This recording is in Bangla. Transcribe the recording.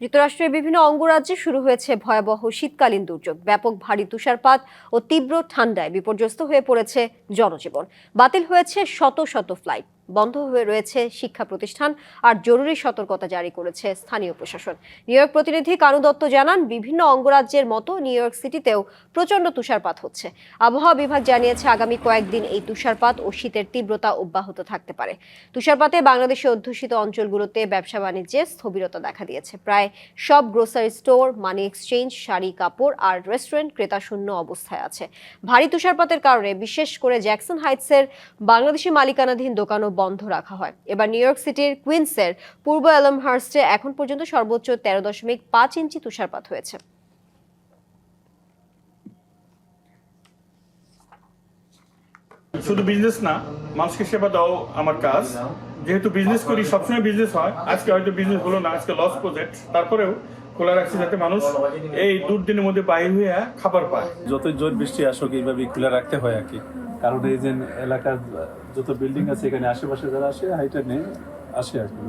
যুক্তরাষ্ট্রের বিভিন্ন অঙ্গরাজ্যে শুরু হয়েছে ভয়াবহ শীতকালীন দুর্যোগ। ব্যাপক ভারী তুষারপাত ও তীব্র ঠান্ডায় বিপর্যস্ত হয়ে পড়েছে জনজীবন। বাতিল হয়েছে শত শত ফ্লাইট বন্ধ হয়ে রয়েছে শিক্ষা প্রতিষ্ঠান আর জরুরি সতর্কতা জারি করেছে স্থানীয় প্রশাসন। নিউ ইয়র্ক প্রতিনিধি কানু দত্ত জানান, বিভিন্ন অঙ্গরাজ্যের মতো নিউ ইয়র্ক সিটিতেও প্রচণ্ড তুষারপাত হচ্ছে। আবহাওয়া বিভাগ জানিয়েছে, আগামী কয়েকদিন এই তুষারপাত ও শীতের তীব্রতা অব্যাহত থাকতে পারে। তুষারপাতে বাংলাদেশে অধ্যুষিত অঞ্চলগুলোতে ব্যবসা বাণিজ্যে স্থবিরতা দেখা দিয়েছে। প্রায় সব grocery store money exchange sari, কাপড় আর রেস্টুরেন্ট ক্রেতা শূন্য অবস্থায় আছে। ভারী তুষারপাতের কারণে, বিশেষ করে জ্যাকসন হাইটসের বাংলাদেশি মালিকানাধীন দোকান দোকানও বন্ধ রাখা হয়। এবার নিউ ইয়র্ক সিটির কুইন্সের পূর্ব এলমহার্স্টে এখন পর্যন্ত সর্বোচ্চ তেরো দশমিক পাঁচ ইঞ্চি তুষারপাত হয়েছে। শুধু বিজনেস না মানুষকে সেবা দাও আমার কাজ। যেহেতু বিজনেস করি সবসময় বিজনেস হয়। আজকে হয়তো বিজনেস হলো না আজকে লস প্রজেক্ট তারপরেও খোলা রাখছি যাতে মানুষ এই দুর্দিনের মধ্যে বাইরে হয়ে খাবার পায়। যতই জোর বৃষ্টি আসুক এইভাবে খুলে রাখতে হয় আর কি। কারণ এই যে এলাকার যত বিল্ডিং আছে, এখানে আশেপাশে যারা আসে, হাইটা নেই আসে আর কি।